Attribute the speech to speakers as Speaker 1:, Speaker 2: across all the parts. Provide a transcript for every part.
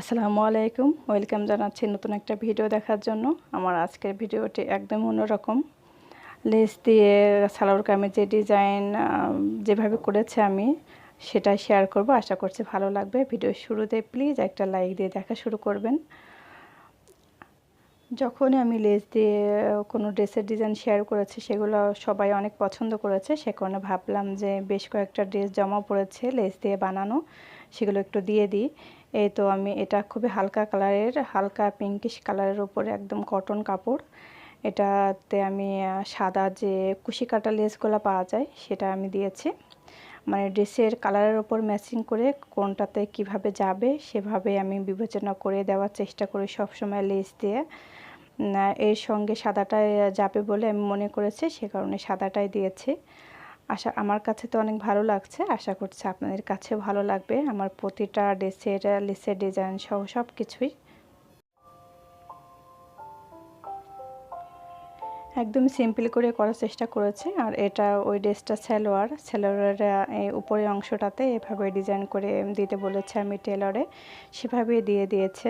Speaker 1: আসসালামু আলাইকুম। ওয়েলকাম জানাচ্ছি নতুন একটা ভিডিও দেখার জন্য। আমার আজকের ভিডিওটি একদম অন্যরকম। লেস দিয়ে সালোয়ার কামিজের ডিজাইন যেভাবে করেছে আমি সেটা শেয়ার করব। আশা করছি ভালো লাগবে। ভিডিও শুরুতে প্লিজ একটা লাইক দিয়ে দেখা শুরু করবেন। যখনই আমি লেস দিয়ে কোনো ড্রেসের ডিজাইন শেয়ার করেছি, সেগুলো সবাই অনেক পছন্দ করেছে। সে কারণে ভাবলাম যে বেশ কয়েকটা ড্রেস জমা পড়েছে লেস দিয়ে বানানো। সেগুলো একটু দিয়ে দিই। এই তো আমি এটা খুবই হালকা কালারের, হালকা পিঙ্কিশ কালারের উপরে একদম কটন কাপড়। এটাতে আমি সাদা যে কুশি কাটা লেসগুলো পাওয়া যায়, সেটা আমি দিয়েছি। মানে ড্রেসের কালারের ওপর ম্যাচিং করে কোনটাতে কীভাবে যাবে, সেভাবে আমি বিবেচনা করে দেওয়ার চেষ্টা করি সবসময় লেস দিয়ে। এর সঙ্গে সাদাটাই যাবে বলে আমি মনে করেছি, সে কারণে সাদাটাই দিয়েছি। আশা, আমার কাছে তো অনেক ভালো লাগছে। আশা করছি আপনাদের কাছে ভালো লাগবে। আমার প্রতিটা ড্রেসের লেসের ডিজাইন সহ সব কিছুই। একদম সিম্পল করে করার চেষ্টা করেছে। আর এটা ওই ড্রেসটা সালোয়ার। সালোয়ারের উপরের অংশটাতে এভাবে ডিজাইন করে দিতে বলেছে আমি টেলরে। সেভাবে দিয়ে দিয়েছে।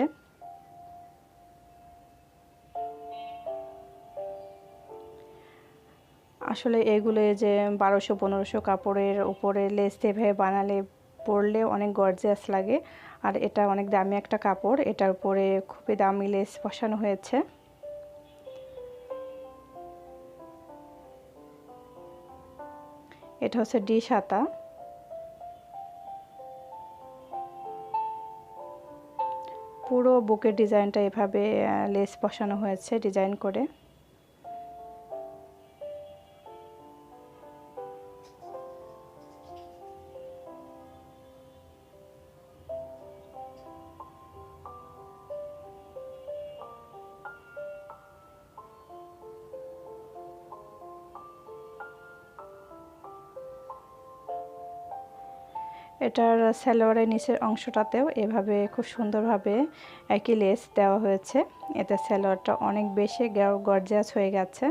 Speaker 1: আসলে এগুলো যে বারোশো, পনেরোশো কাপড়ের উপরে লেস এভাবে বানালে পরলে অনেক গর্জিয়াস লাগে। আর এটা অনেক দামি একটা কাপড়, এটার উপরে খুবই দামি লেস বসানো হয়েছে। এটা হচ্ছে ডি সাতা। পুরো বুকের ডিজাইনটা এভাবে লেস বসানো হয়েছে ডিজাইন করে। এটার সালোয়ারের নিচের অংশটাতেও এভাবে খুব সুন্দরভাবে একই লেস দেওয়া হয়েছে। এতে সালোয়ারটা অনেক বেশি গর্জিয়াস হয়ে গেছে।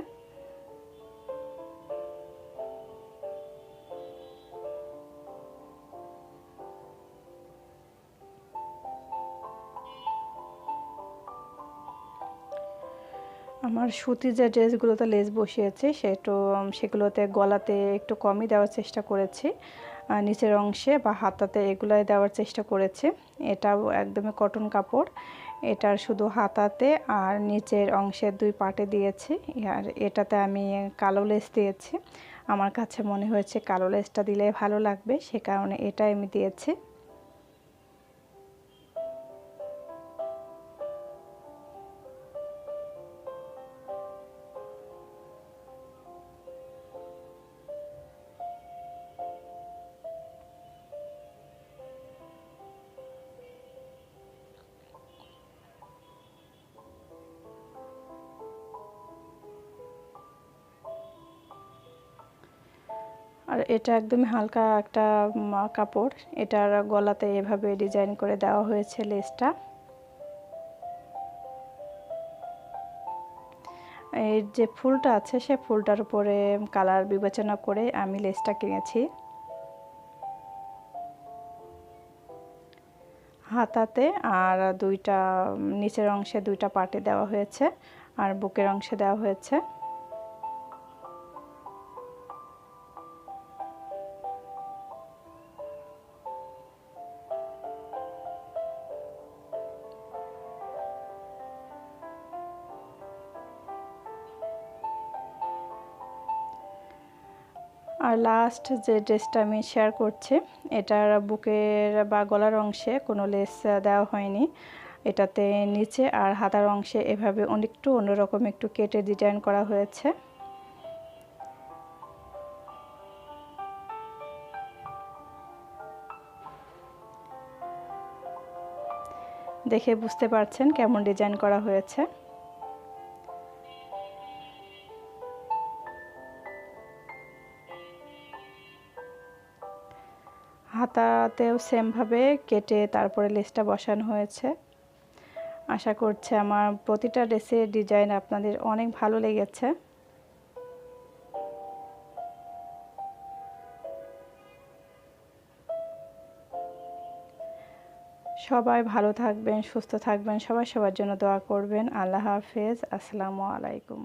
Speaker 1: আমার সুতির যে ড্রেসগুলোতে লেস বসিয়েছে, সেটু সেগুলোতে গলাতে একটু কমই দেওয়ার চেষ্টা করেছি। নিচের অংশে বা হাতাতে এগুলাই দেওয়ার চেষ্টা করেছে। এটাও একদমই কটন কাপড়। এটার শুধু হাতাতে আর নিচের অংশের দুই পাটে দিয়েছি। আর এটাতে আমি কালো লেস দিয়েছি। আমার কাছে মনে হয়েছে কালো লেসটা দিলে ভালো লাগবে। সে কারণে এটাই আমি দিয়েছি। আর এটা একদমই হালকা একটা কাপড়। এটার গলাতে এভাবে ডিজাইন করে দেওয়া হয়েছে লেসটা। এর যে ফুলটা আছে, সে ফুলটার উপরে কালার বিবেচনা করে আমি লেসটা কিনেছি। হাতাতে আর দুইটা, নিচের অংশে দুইটা পার্টে দেওয়া হয়েছে, আর বুকের অংশে দেওয়া হয়েছে। আর লাস্ট যে ড্রেসটা আমি শেয়ার করছি, এটার বুকের বা গলার অংশে কোনো লেস দেওয়া হয়নি। এটাতে নিচে আর হাতার অংশে এভাবে অনেকটু অন্যরকম একটু কেটে ডিজাইন করা হয়েছে। দেখে বুঝতে পারছেন কেমন ডিজাইন করা হয়েছে। হাতাতেও সেমভাবে কেটে তারপরে লেসটা বসানো হয়েছে। আশা করছি আমার প্রতিটা ড্রেসের ডিজাইন আপনাদের অনেক ভালো লেগেছে। সবাই ভালো থাকবেন, সুস্থ থাকবেন, সবাই সবার জন্য দোয়া করবেন। আল্লাহ হাফেজ। আসসালামু আলাইকুম।